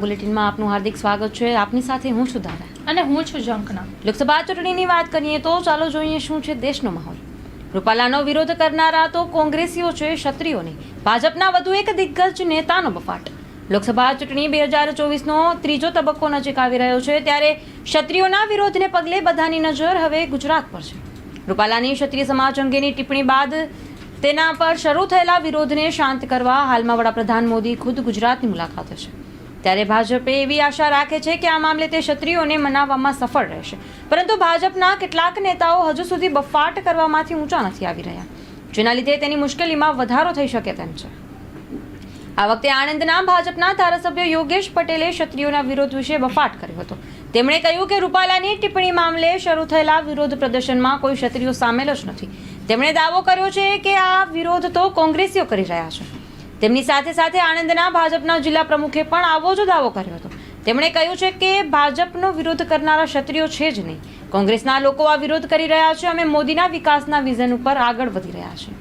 બુલેટિનમાં આપનું હાર્દિક સ્વાગત છે. આપની સાથે હું છું ધારા. અને હું છું ઝંકના લોકસભા ચૂંટણીની વાત કરીએ તો ચાલો જોઈએ શું છે દેશનો માહોલ. રૂપાલાનો વિરોધ કરનારા તો કોંગ્રેસીઓ છે ક્ષત્રિયોને. ભાજપના વધુ એક દિગ્ગજ નેતાનો બફાટ. લોકસભા ચૂંટણી બે હજાર ચોવીસનો ત્રીજો તબક્કો નજીક આવી રહ્યો છે ત્યારે ક્ષત્રિયોના વિરોધને પગલે બધાની નજર હવે ગુજરાત પર છે. રૂપાલાની ક્ષત્રિય સમાજ અંગેની ટિપ્પણી બાદ તેના પર શરૂ થયેલા વિરોધને શાંત કરવા હાલમાં વડાપ્રધાન મોદી ખુદ ગુજરાતની મુલાકાતે છે. ત્યારે ભાજપે એવી આશા રાખે છે કે આ મામલે તે ક્ષત્રિયોને મનાવવામાં સફળ રહેશે. પરંતુ ભાજપના કેટલાક નેતાઓ હજુ સુધી બફાટ કરવામાંથી ઊંચા નથી આવી રહ્યા. જેના લીધે તેની મુશ્કેલીમાં વધારો થઈ શકે તેમ છે. આ વખતે આણંદના ભાજપના ધારાસભ્ય યોગેશ પટેલે ક્ષત્રિયોના વિરોધ વિશે બફાટ કર્યો હતો. તેમણે કહ્યું કે રૂપાલાની ટિપ્પણી મામલે શરૂ થયેલા વિરોધ પ્રદર્શનમાં કોઈ ક્ષત્રિયો સામેલ જ નથી. તેમણે દાવો કર્યો છે કે આ વિરોધ તો કોંગ્રેસીઓ કરી રહ્યા છે. તેમની સાથે સાથે આણંદના ભાજપના જિલ્લા પ્રમુખે પણ આવો જ દાવો કર્યો હતો. તેમણે કહ્યું છે કે ભાજપનો વિરોધ કરનારા ક્ષત્રિયો છે જ નહીં. કોંગ્રેસના લોકો આ વિરોધ કરી રહ્યા છે અમે મોદીના વિકાસના વિઝન ઉપર આગળ વધી રહ્યા છે.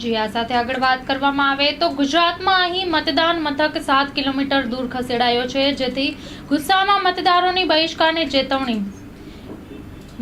જી, આ સાથે આગળ વાત કરવામાં આવે તો ગુજરાતમાં અહીં મતદાન મથક સાત કિલોમીટર દૂર ખસેડાયો છે, જેથી ગુસ્સામાં મતદારોની બહિષ્કારની ચેતવણી.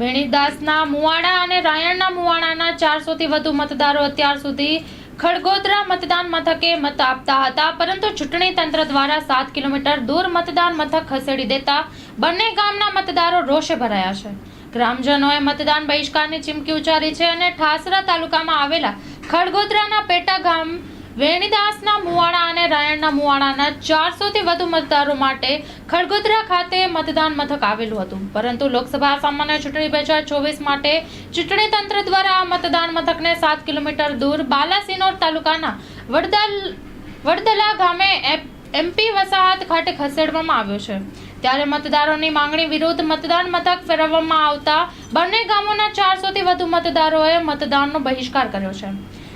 વેણીદાસના મુવાડા અને રાયણના મુવાડાના ચારસોથી વધુ મતદારો અત્યાર સુધી ખડગોદરા મતદાન મથકે મત આપતા હતા, પરંતુ ચૂંટણી તંત્ર દ્વારા સાત કિલોમીટર દૂર મતદાન મથક ખસેડી દેતા બંને ગામના મતદારો રોષે ભરાયા છે. ગ્રામજનોએ મતદાન બહિષ્કારની ચીમકી ઉચ્ચારી છે અને ઠાસરા તાલુકામાં આવેલા ખડગોદરાના પેટા ગામ વેણીદાસના મુવાડા અને રાયણના મુવાડાના ચારસોથી વધુ મતદારો માટે ખડગોદરા ખાતે મતદાન મથક આવેલું હતું. પરંતુ લોકસભા સામાન્ય ચૂંટણી બે હજાર ચોવીસ માટે ચૂંટણી તંત્ર દ્વારા આ મતદાન મથકને સાત કિલોમીટર દૂર બાલાસિનોર તાલુકાના વડદલ, વડદલા ગામે એમપી વસાહત ખાતે ખસેડવામાં આવ્યો છે. ત્યારે મતદારોની માંગણી વિરુદ્ધ મતદાન મથક ફેરવવામાં આવતા બંને ગામોના ચારસોથી વધુ મતદારોએ મતદાનનો બહિષ્કાર કર્યો છે.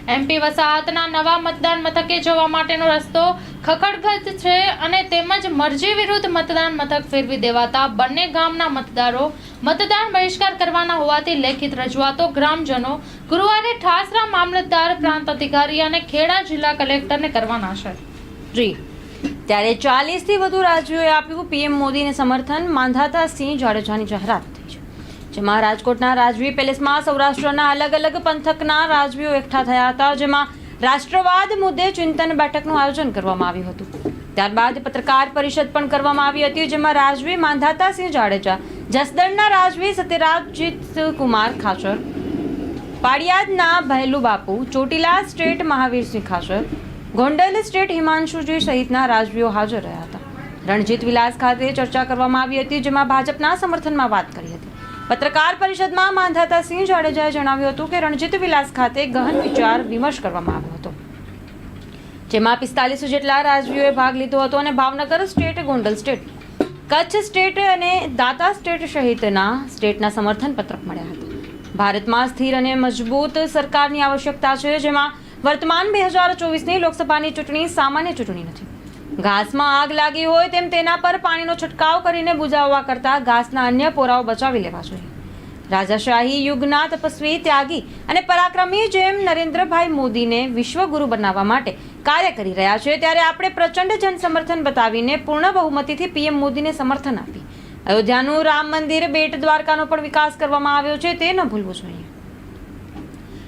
એમપી વસાહતના નવા મતદાન મથકે જવા માટેનો રસ્તો ખખડગત છે અને તેમજ મરજી વિરુદ્ધ મતદાન મથક ફેરવી દેવાતા બંને ગામના મતદારો મતદાન બહિષ્કાર કરવાના હોવાથી લેખિત રજૂઆતો ગ્રામજનો ગુરુવારે ઠાસરા મામલતદાર પ્રાંત અધિકારી અને ખેડા જિલ્લા કલેક્ટરને કરવાના છે. જી. ત્યારે ચાલીસથી વધુ રાજ્યોએ આપ્યું પીએમ મોદીને સમર્થન, માંધાતા સિંહ જાડેજાની જાહેરાત. જેમાં રાજકોટના રાજવી પેલેસમાં સૌરાષ્ટ્રના અલગ અલગ પંથકના રાજવીઓ એકઠા થયા હતા, જેમાં રાષ્ટ્રવાદ મુદ્દે ચિંતન બેઠકનું આયોજન કરવામાં આવ્યું હતું. ત્યારબાદ પત્રકાર પરિષદ પણ કરવામાં આવી હતી, જેમાં રાજવી માંધાતા સિંહ જાડેજા, જસદણના રાજવી સત્યરાજજીત કુમાર ખાચર પાડિયાદના ભૈલું બાપુ, ચોટીલા સ્ટેટ મહાવીરસિંહ ખાચર, ગોંડલ સ્ટેટ હિમાંશુજી સહિતના રાજવીઓ હાજર રહ્યા હતા. રણજીત વિલાસ ખાતે ચર્ચા કરવામાં આવી હતી, જેમાં ભાજપના સમર્થનમાં વાત કરી હતી. પત્રકાર પરિષદમાં માંધાતા સિંહ જાડેજાએ જણાવ્યું હતું કે રણજીત વિલાસ ખાતે ગહન વિચાર વિમર્શ કરવામાં આવ્યો હતો, જેમાં પિસ્તાલીસો જેટલા રાજવીઓએ ભાગ લીધો હતો અને Bhavnagar state, Gondal state, Kutch state અને દાતા સ્ટેટ સહિતના સ્ટેટના સમર્થન પત્રક મળ્યા હતા. ભારતમાં સ્થિર અને મજબૂત સરકારની આવશ્યકતા છે, જેમાં વર્તમાન બે હજાર ચોવીસની લોકસભાની ચૂંટણી સામાન્ય ચૂંટણી નથી. ઘાસમાં આગ લાગી હોય તેમ તેના પર પાણીનો છંટકાવ કરીને બુજાવવા કરતાં ઘાસના અન્ય પોરાઓ બચાવી લેવા જોઈએ. રાજાશાહી યુગના તપસ્વી ત્યાગી અને પરાક્રમી જેમ નરેન્દ્રભાઈ મોદીને વિશ્વગુરુ બનાવવા માટે કાર્ય કરી રહ્યા છે, ત્યારે આપણે પ્રચંડ જનસમર્થન બતાવીને પૂર્ણ બહુમતીથી પીએમ મોદીને સમર્થન આપી. અયોધ્યાનું રામ મંદિર બેટ દ્વારકાનો પણ વિકાસ કરવામાં આવ્યો છે, તે ન ભૂલવું જોઈએ.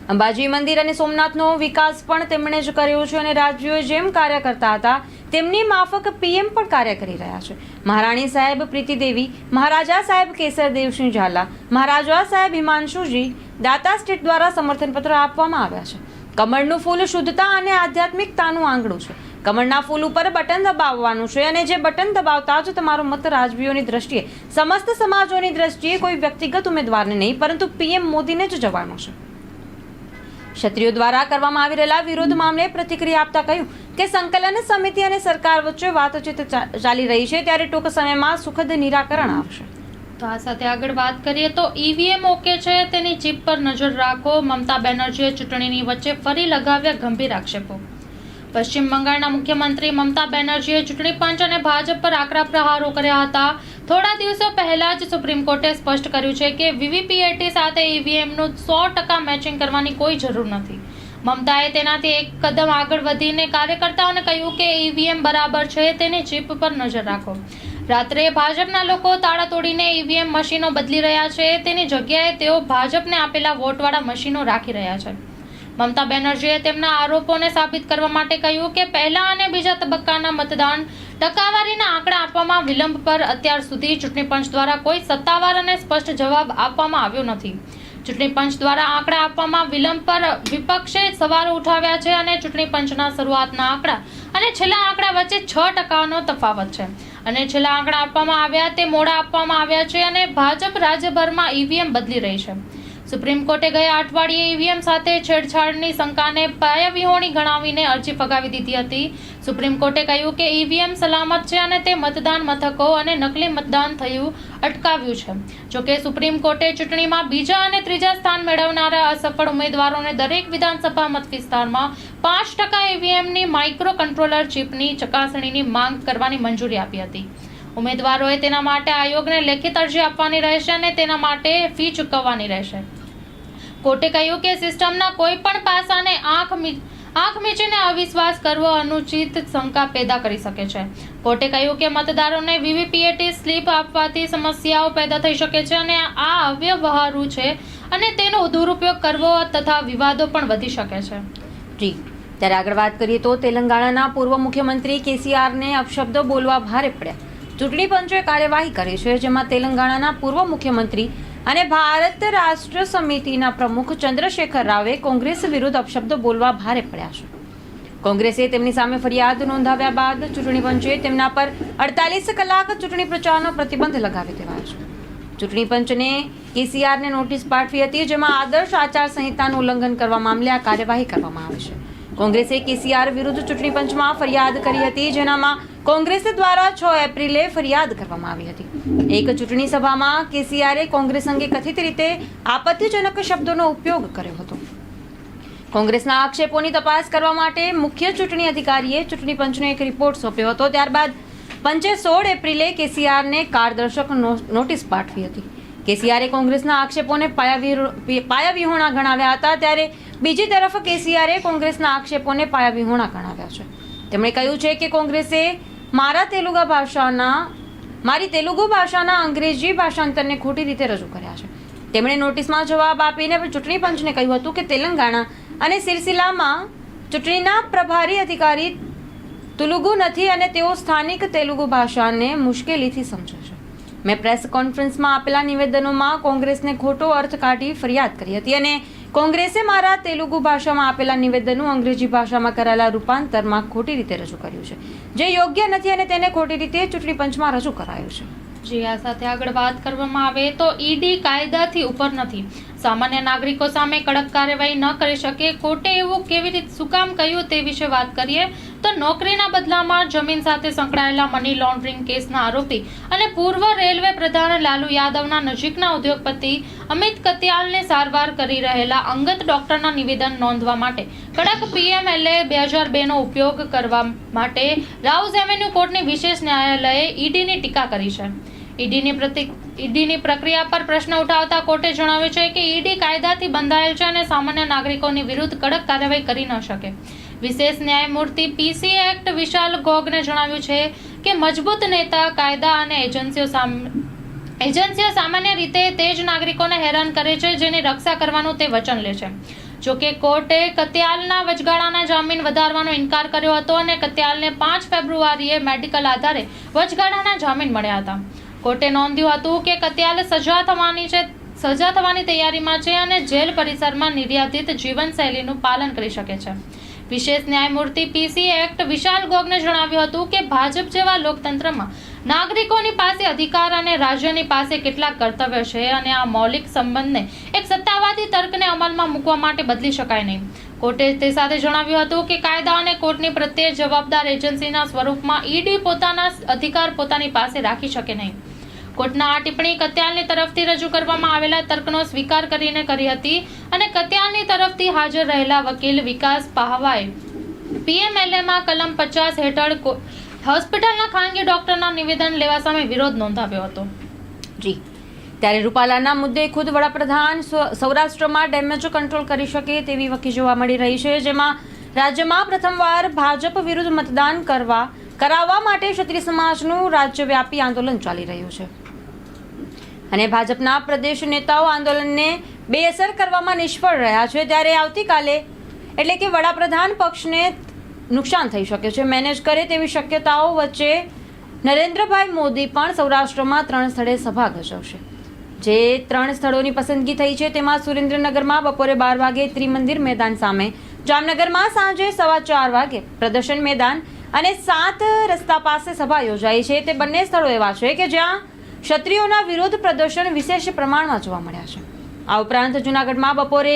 અંબાજી મંદિર અને સોમનાથનો વિકાસ પણ તેમણે જ કર્યો છે અને રાજ્યોએ જેમ કાર્ય કરતા હતા, તેમની માફક પીએમ પણ કાર્ય કરી રહ્યા છે. મહારાણી સાહેબ પ્રીતિ દેવી, મહારાજા સાહેબ કેસરદેવસિંહ ઝાલા, મહારાજા સાહેબ હિમાંશુજી, દાતા સ્ટેટ દ્વારા સમર્થનપત્ર આપવામાં આવ્યા છે. કમળનું ફૂલ શુદ્ધતા અને આધ્યાત્મિકતાનું આંગણું છે. કમળના ફૂલ ઉપર બટન દબાવવાનું છે અને જે બટન દબાવતા જ તમારો મત રાજવીઓની દ્રષ્ટિએ, સમસ્ત સમાજોની દ્રષ્ટિએ કોઈ વ્યક્તિગત ઉમેદવારને નહીં, પરંતુ પીએમ મોદીને જ જવાનો છે. ક્ષત્રિયો દ્વારા કરવામાં આવી રહેલા વિરોધ મામલે પ્રતિક્રિયા આપતા કહ્યું કે સંકલન સમિતિ અને સરકાર વચ્ચે વાતચીત ચાલી રહી છે ત્યારે ટૂંક સમયમાં સુખદ નિરાકરણ આવશે. તો આ સાથે આગળ વાત કરીએ તો ઈવીએમ ઓકે છે, તેની ચીપ પર નજર રાખો. મમતા બેનર્જીએ ચૂંટણીની વચ્ચે ફરી લગાવ્યા ગંભીર આક્ષેપો. પશ્ચિમ બંગાળના મુખ્યમંત્રી મમતા બેનર્જીએ ચૂંટણી પંચ અને ભાજપ પર આકરા પ્રહારો કર્યા હતા. થોડા દિવસો પહેલા જ સુપ્રીમ કોર્ટે સ્પષ્ટ કર્યું છે કે વીવીપીએટી સાથે ઈવીએમનું સો ટકા મેચિંગ કરવાની કોઈ જરૂર નથી. મમતાએ તેનાથી એક કદમ આગળ વધીને કાર્યકર્તાઓને કહ્યું કે ઈવીએમ બરાબર છે, તેની ચીપ પર નજર રાખો. રાત્રે ભાજપના લોકો તાળા તોડીને ઈવીએમ મશીનો બદલી રહ્યા છે. તેની જગ્યાએ તેઓ ભાજપને આપેલા વોટવાળા મશીનો રાખી રહ્યા છે. મમતા બેનર્જીએ તેમના આરોપોને સાબિત કરવા માટે કહ્યું કે પહેલા અને બીજા તબક્કાના મતદાન ટકાવારીના આંકડા આપવામાં વિલંબ પર અત્યાર સુધી ચૂંટણી પંચ દ્વારા કોઈ સત્તાવાર અને સ્પષ્ટ જવાબ આપવામાં આવ્યો નથી. ચૂંટણી પંચ દ્વારા આંકડા આપવામાં વિલંબ પર વિપક્ષે સવાલો ઉઠાવ્યા છે અને ચૂંટણી પંચના શરૂઆતના આંકડા અને છેલ્લા આંકડા વચ્ચે છ ટકાનો તફાવત છે. અને છેલ્લા આંકડા આપવામાં આવ્યા તે મોડા આપવામાં આવ્યા છે અને ભાજપ રાજ્યભરમાં ઈવીએમ બદલી રહી છે. સુપ્રીમ કોર્ટે ગયા અઠવાડિયે ઈવીએમ સાથે છેડછાડની શંકાને પાયાવિહોણી ગણાવીને અરજી ફગાવી દીધી હતી. સુપ્રીમ કોર્ટે કહ્યું કે ઈવીએમ સલામત છે અને તે મતદાન મથકો અને નકલી મતદાન થયું અટકાવ્યું છે. જોકે સુપ્રીમ કોર્ટે ચૂંટણીમાં બીજા અને ત્રીજા સ્થાન મેળવનારા અસફળ ઉમેદવારોને દરેક વિધાનસભા મત વિસ્તારમાં પાંચ ટકા ઈવીએમની માઇક્રો કંટ્રોલર ચીપની ચકાસણીની માંગ કરવાની મંજૂરી આપી હતી. ઉમેદવારોએ તેના માટે આયોગને લેખિત અરજી આપવાની રહેશે અને તેના માટે ફી ચૂકવવાની રહેશે. કોર્ટે કહ્યું કે સિસ્ટમના કોઈ પણ પાસાને આંખ આંખ મીચીને અવિશ્વાસ કરવો અનુચિત શંકા પેદા કરી શકે છે. કોર્ટે કહ્યું કે મતદારોને વીવીપીએટી સ્લીપ આપવાથી સમસ્યાઓ પેદા થઈ શકે છે અને આ અવ્યવહારુ છે અને તેનો દુરુપયોગ કરવો તથા વિવાદો પણ વધી શકે છે. જી. ત્યારે આગળ વાત કરીએ તો તેલંગાણાના પૂર્વ મુખ્યમંત્રી કેસીઆરને અપશબ્દો બોલવા ભારે પડ્યા. ચૂંટણી પંચે કાર્યવાહી કરી છે, જેમાં તેલંગાણાના પૂર્વ મુખ્યમંત્રી અને ભારત રાષ્ટ્ર સમિતિના પ્રમુખ ચંદ્રશેખર રાવે કોંગ્રેસ વિરુદ્ધ અપશબ્દો બોલવા ભારે પડ્યા છે. કોંગ્રેસે તેમની સામે ફરિયાદ નોંધાવ્યા બાદ ચૂંટણી પંચે તેમના પર અડતાલીસ કલાક ચૂંટણી પ્રચારનો પ્રતિબંધ લગાવી દેવાયો છે. ચૂંટણી પંચને કેસીઆરને નોટિસ પાઠવી હતી, જેમાં આદર્શ આચાર સંહિતાનું ઉલ્લંઘન કરવા મામલે આ કાર્યવાહી કરવામાં આવે છે. કોંગ્રેસે કેસીઆર વિરુદ્ધ ચૂંટણી પંચમાં ફરિયાદ કરી હતી, જેનામાં કોંગ્રેસ દ્વારા છ એપ્રિલે ફરિયાદ કરવામાં આવી હતી. એક ચૂંટણી સભામાં કેસીઆરે કોંગ્રેસ અંગે કથિત રીતે આપત્તિજનક શબ્દોનો ઉપયોગ કર્યો હતો. કોંગ્રેસના આક્ષેપોની તપાસ કરવા માટે મુખ્ય ચૂંટણી અધિકારીએ ચૂંટણી પંચને એક રિપોર્ટ સોંપ્યો હતો. ત્યારબાદ પંચે સોળ એપ્રિલે કેસીઆરને કારદર્શક નોટિસ પાઠવી હતી. કેસીઆરે કોંગ્રેસના આક્ષેપોને પાયાવિહોણા ગણાવ્યા હતા ત્યારે બીજી તરફ કેસીઆરે કોંગ્રેસના આક્ષેપોને પાયાવિહોણા ગણાવ્યા છે. તેમણે કહ્યું છે કે કોંગ્રેસે મારા તેલુગુ ભાષાના મારી તેલુગુ ભાષાના અંગ્રેજી ભાષાંતરને ખોટી રીતે રજૂ કર્યા છે. તેમણે નોટિસમાં જવાબ આપીને ચૂંટણી પંચને કહ્યું હતું કે તેલંગાણા અને સિરસિલામાં ચૂંટણીના પ્રભારી અધિકારી તુલુગુ નથી અને તેઓ સ્થાનિક તેલુગુ ભાષાને મુશ્કેલીથી સમજે છે. મેં પ્રેસ કોન્ફરન્સમાં આપેલા નિવેદનોમાં કોંગ્રેસને ખોટો અર્થ કાઢી ફરિયાદ કરી હતી અને કોંગ્રેસે મારા તેલુગુ ભાષામાં આપેલા નિવેદનો અંગ્રેજી ભાષામાં કરાયેલા રૂપાંતરમાં ખોટી રીતે રજૂ કર્યું છે. જે યોગ્ય નથી અને તેને ખોટી રીતે ચૂંટણી પંચમાં રજૂ કરાયું છે. જી, આ સાથે આગળ વાત કરવામાં આવે તો ઈડી કાયદાથી ઉપર નથી. સામાન્ય નાગરિકો સામે કડક કાર્યવાહી ન કરી શકે કોર્ટે એવું કેવી રીતે શું કામ કહ્યું તે વિશે વાત કરીએ, તો નોકરીના બદલામાં જમીન સાથે સંકળાયેલા મની લોન્ડરિંગ કેસના આરોપી અને પૂર્વ રેલવે પ્રધાન લાલુ યાદવના નજીકના ઉદ્યોગપતિ અમિત કતિયાલને સારવાર કરી રહેલા અંગત ડોક્ટરના નિવેદન નોંધવા માટે કડક પીએમએલએ બે હજાર બેનો ઉપયોગ કરવા માટે રાઉઝ એવન્યુ કોર્ટની વિશેષ ન્યાયાલયે ઈડીની ટીકા કરી છે. ઈડીની પ્રતિ, ઈડીની પ્રક્રિયા પર પ્રશ્ન ઉઠાવતા કોર્ટે જણાવ્યું છે કે ઈડી કાયદાથી બંધાયેલ છે અને સામાન્ય નાગરિકોની વિરુદ્ધ કડક કાર્યવાહી કરી ન શકે. વિશેષ ન્યાયમૂર્તિ પીસી એક્ટ વિશાલ ગોગને જણાવ્યું છે કે મજબૂત નેતા, કાયદા અને એજન્સીઓ સામે, એજન્સીઓ સામાન્ય રીતે તે જ નાગરિકોને હેરાન કરે છે જેની રક્ષા કરવાનું તે વચન લે છે. જોકે કોર્ટે કત્યાલના વચગાળાના જામીન વધારવાનો ઇનકાર કર્યો હતો અને કત્યાલને પાંચ ફેબ્રુઆરીએ મેડિકલ આધારે વચગાળાના જામીન મળ્યા હતા. કોર્ટે નોંધ્યું હતું કે કત્યાલ સજા થવાની છે, સજા થવાની તૈયારીમાં છે અને જેલ પરિસરમાં નિર્યાતિત જીવનશૈલીનું પાલન કરી શકે છે. વિશેષ ન્યાયમૂર્તિ પીસી એક્ટ વિશાલ ગોગને જણાવ્યું હતું કે ભાજપ જેવા લોકતંત્રમાં નાગરિકોની પાસે અધિકાર અને રાજ્યની પાસે કેટલાક કર્તવ્ય છે અને આ મૌલિક સંબંધને એક સત્તાવાદી તર્કને અમલમાં મૂકવા માટે બદલી શકાય નહીં. કોર્ટે તે સાથે જણાવ્યું હતું કે કાયદા અને કોર્ટની પ્રત્યે જવાબદાર એજન્સીના સ્વરૂપમાં ઈડી પોતાના અધિકાર પોતાની પાસે રાખી શકે નહીં. કોર્ટના આ ટિપ્પણી કત્યાલની તરફથી રજૂ કરવામાં આવેલા તર્કનો સ્વીકાર કરીને કરી હતી અને કત્યાલની તરફથી હાજર રહેલા વકીલ વિકાસ પાહવાએ પીએમએલએમાં કલમ પચાસ હેઠળ હોસ્પિટલના ખાનગી ડોક્ટરના નિવેદન લેવા સામે વિરોધ નોંધાવ્યો હતો. જી. ત્યારે રૂપાલાના મુદ્દે ખુદ વડાપ્રધાન સૌરાષ્ટ્રમાં ડેમેજ કંટ્રોલ કરી શકે તેવી વકી જોવા મળી રહી છે, જેમાં રાજ્યમાં પ્રથમવાર ભાજપ વિરુદ્ધ મતદાન કરવા કરાવવા માટે ક્ષત્રિય સમાજનું રાજ્યવ્યાપી આંદોલન ચાલી રહ્યું છે. અને ભાજપના પ્રદેશ નેતાઓ આંદોલનને બેઅસર કરવામાં નિષ્ફળ રહ્યા છે ત્યારે આવતીકાલે એટલે કે વડાપ્રધાન પક્ષને નુકસાન થઈ શકે છે, મેનેજ કરે તેવી શક્યતાઓ વચ્ચે નરેન્દ્રભાઈ મોદી પણ સૌરાષ્ટ્રમાં ત્રણ સ્થળે સભા ગજવશે જે ત્રણ સ્થળોની પસંદગી થઈ છે, તેમાં સુરેન્દ્રનગરમાં બપોરે બાર વાગે ત્રિમંદિર મેદાન સામે, જામનગરમાં સાંજે સવા ચાર વાગે પ્રદર્શન મેદાન અને સાત રસ્તા પાસે સભા યોજાઈ છે. તે બંને સ્થળો એવા છે કે જ્યાં ક્ષત્રિયોના વિરોધ પ્રદર્શન વિશેષ પ્રમાણમાં જોવા મળ્યા છે. આ ઉપરાંત જૂનાગઢમાં બપોરે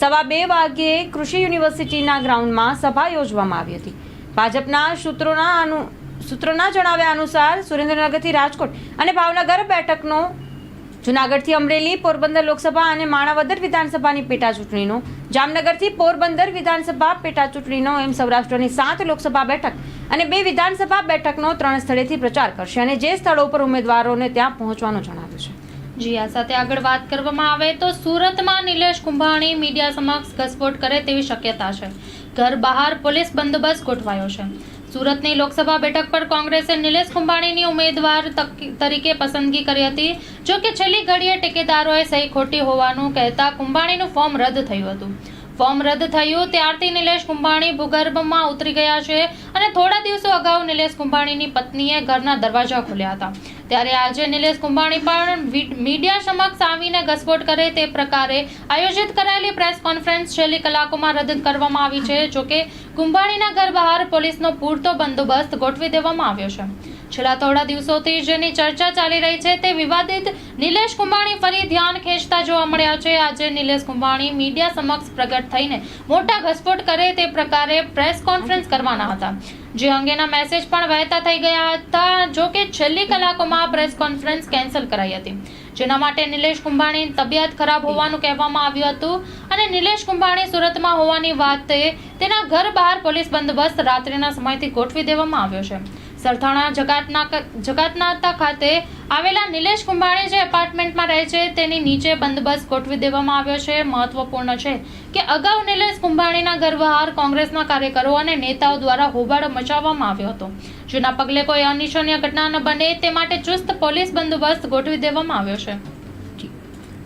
સવા બે વાગ્યે કૃષિ યુનિવર્સિટીના ગ્રાઉન્ડમાં સભા યોજવામાં આવી હતી. ભાજપના સૂત્રોના સૂત્રોના જણાવ્યા અનુસાર સુરેન્દ્રનગરથી રાજકોટ અને ભાવનગર બેઠકનો જૂનાગઢથી અમરેલી, પોરબંદર લોકસભા અને માણાવદર વિધાનસભાની પેટા ચૂંટણીનો જામનગરથી પોરબંદર વિધાનસભા પેટા ચૂંટણીનો એમ સૌરાષ્ટ્રની સાત લોકસભા બેઠક અને બે વિધાનસભા બેઠકનો ત્રણ સ્થળેથી પ્રચાર કરશે અને જે સ્થળો પર ઉમેદવારોને ત્યાં પહોંચવાનું જણાવ્યું છે. જી, આ સાથે આગળ વાત કરવામાં આવે તો સુરતમાં નિલેશ કુંભાણી મીડિયા સમક્ષ ઘસફોટ કરે તેવી શક્યતા છે. ઘર બહાર પોલીસ બંદોબસ્ત ગોઠવાયો છે. સુરતની લોકસભા બેઠક પર કોંગ્રેસે નિલેશ કુંભાણીની ઉમેદવાર તરીકે પસંદગી કરી હતી. જો કે છેલ્લી ઘડીએ ટેકેદારોએ સહી ખોટી હોવાનું કહેતા કુંભાણીનું ફોર્મ રદ થયું હતું. ફોર્મ રદ થયું. ત્યારથી નિલેશ કુંભાણી ભૂગર્ભમાં ઉતરી ગયા છે અને થોડા દિવસો અગાઉ નિલેશ કુંભાણીની પત્નીએ ઘરના દરવાજા ખોલ્યા હતા. ત્યારે આજે નિલેશ કુંભાણી પણ મીડિયા સમક્ષ આવીને ઘસફોટ કરે તે પ્રકારે આયોજિત કરાયેલી પ્રેસ કોન્ફરન્સ છેલ્લી કલાકોમાં રદ કરવામાં આવી છે, જોકે કુંભાણીના ઘર બહાર પોલીસનો પૂરતો બંદોબસ્ત ગોઠવી દેવામાં આવ્યો છે. છેલ્લા થોડા દિવસોથી જેની ચર્ચા ચાલી રહી છે તે વિવાદિત નિલેશ કુંભાણી ફરી ધ્યાન ખેંચતા જોવા મળ્યા છે. આજે નિલેશ કુંભાણી મીડિયા સમક્ષ પ્રગટ થઈને મોટા ઘસફોટ કરે તે પ્રકારે પ્રેસ કોન્ફરન્સ કરવાના હતા. જે અંગેના મેસેજ પણ વહેતા થઈ ગયા હતા. જો કે છેલ્લી કલાકોમાં પ્રેસ કોન્ફરન્સ કેન્સલ કરાઈ હતી. જેના માટે નિલેશ કુંભાણી તબિયત ખરાબ હોવાનું કહેવામાં આવ્યું હતું અને નિલેશ કુંભાણી સુરતમાં હોવાની વાતે તેના ઘર બહાર પોલીસ બંદોબસ્ત રાત્રિના સમયથી ગોઠવી દેવામાં આવ્યો છે. સરથાણા જકાતના જકાતનાતા ખાતે આવેલા નિલેશ કુંભાણી જે એપાર્ટમેન્ટમાં રહે છે, તેની નીચે બંદોબસ્ત ગોઠવી દેવામાં આવ્યો છે. મહત્વપૂર્ણ છે કે અગાઉ નિલેશ કુંભાણીના ઘર કોંગ્રેસના કાર્યકરો અને નેતાઓ દ્વારા હોબાળો મચાવવામાં આવ્યો હતો. જેના પગલે કોઈ અનિચ્છનીય ઘટના ન બને તે માટે ચુસ્ત પોલીસ બંદોબસ્ત ગોઠવી દેવામાં આવ્યો છે.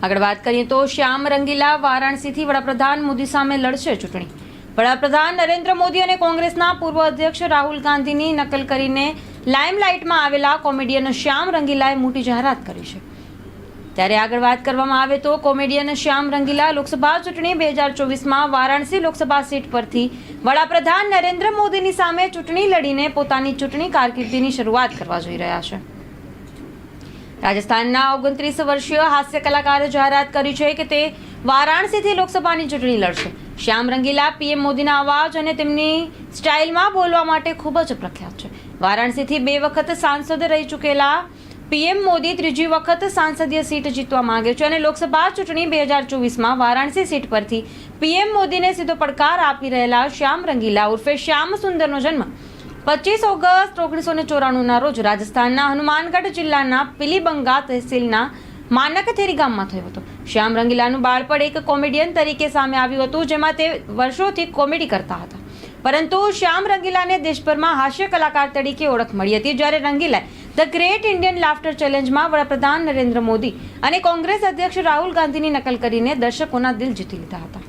આગળ વાત કરીએ તો શ્યામ રંગીલા વારાણસીથી વડાપ્રધાન મોદી સામે લડશે ચૂંટણી. વડાપ્રધાન નરેન્દ્ર મોદી અને કોંગ્રેસના પૂર્વ અધ્યક્ષ રાહુલ ગાંધીની નકલ કરીને લાઇમલાઇટમાં આવેલા કોમેડિયન શ્યામ રંગીલાએ મોટી જાહેરાત કરી છે. ત્યારે આગળ વાત કરવામાં આવે તો કોમેડિયન શ્યામ રંગીલા લોકસભા ચૂંટણી બે હજાર ચોવીસમાં વારાણસી લોકસભા સીટ પરથી વડાપ્રધાન નરેન્દ્ર મોદીની સામે ચૂંટણી લડીને પોતાની ચૂંટણી કારકિર્દીની શરૂઆત કરવા જઈ રહ્યા છે. રાજસ્થાનના ઓગણત્રીસ વર્ષીય હાસ્ય કલાકારે જાહેરાત કરી છે કે તે વારાણસીથી લોકસભાની ચૂંટણી લડશે. શ્યામ રંગીલા, પીએમ મોદીના અવાજ અને તેમની સ્ટાઇલમાં બોલવા માટે ખૂબ જ પ્રખ્યાત છે. વારાણસીથી બે વખત સાંસદ રહી ચૂકેલા પીએમ મોદી ત્રીજી વખત સાંસદીય સીટ જીતવા માંગે છે અને લોકસભા ચૂંટણી બે હજાર ચોવીસમાં વારાણસી સીટ પરથી પીએમ મોદીને સીધો પડકાર આપી રહેલા શ્યામ રંગીલા ઉર્ફે શ્યામ સુંદરનો જન્મ પચીસ ઓગસ્ટ ઓગણીસો ને ચોરાણુંના રોજ રાજસ્થાનના હનુમાનગઢ જિલ્લાના પિલીબંગા તહેસીલના માનકથેરી ગામમાં થયો હતો. શ્યામ રંગીલાનું બાળપણ એક કોમેડિયન તરીકે સામે આવ્યું હતું, જેમાં તે વર્ષોથી કોમેડી કરતા હતા. પરંતુ શ્યામ રંગીલાને દેશભરમાં હાસ્ય કલાકાર તરીકે ઓળખ મળી હતી, જ્યારે રંગીલાએ ધ ગ્રેટ ઇન્ડિયન લાફ્ટર ચેલેન્જમાં વડાપ્રધાન નરેન્દ્ર મોદી અને કોંગ્રેસ અધ્યક્ષ રાહુલ ગાંધીની નકલ કરીને દર્શકોના દિલ જીતી લીધા હતા.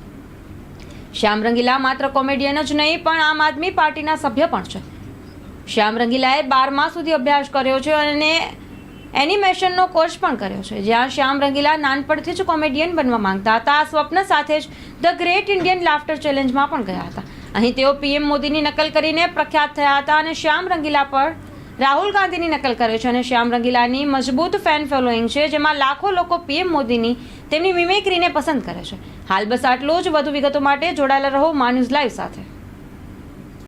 શ્યામ રંગીલા માત્ર કોમેડિયન જ નહીં, પણ આમ આદમી પાર્ટીના સભ્ય પણ છે. શ્યામ રંગીલાએ બારમા સુધી અભ્યાસ કર્યો છે અને એનિમેશનનો કોર્સ પણ કર્યો છે. જ્યાં શ્યામ રંગીલા નાનપણથી જ કોમેડિયન બનવા માંગતા હતા. આ સ્વપ્ન સાથે જ ધ ગ્રેટ ઇન્ડિયન લાફ્ટર ચેલેન્જમાં પણ ગયા હતા. અહીં તેઓ પીએમ મોદીની નકલ કરીને પ્રખ્યાત થયા હતા અને શ્યામ રંગીલા પર રાહુલ ગાંધીની નકલ કરે છે અને શ્યામ રંગીલાની મજબૂત ફેન ફોલોઈંગ છે, જેમાં લાખો લોકો પીએમ મોદીની તેમની મિમિક્રીને પસંદ કરે છે. હાલ બસ આટલું જ. વધુ વિગતો માટે જોડાયેલા રહો મા ન્યૂઝ લાઈવ સાથે.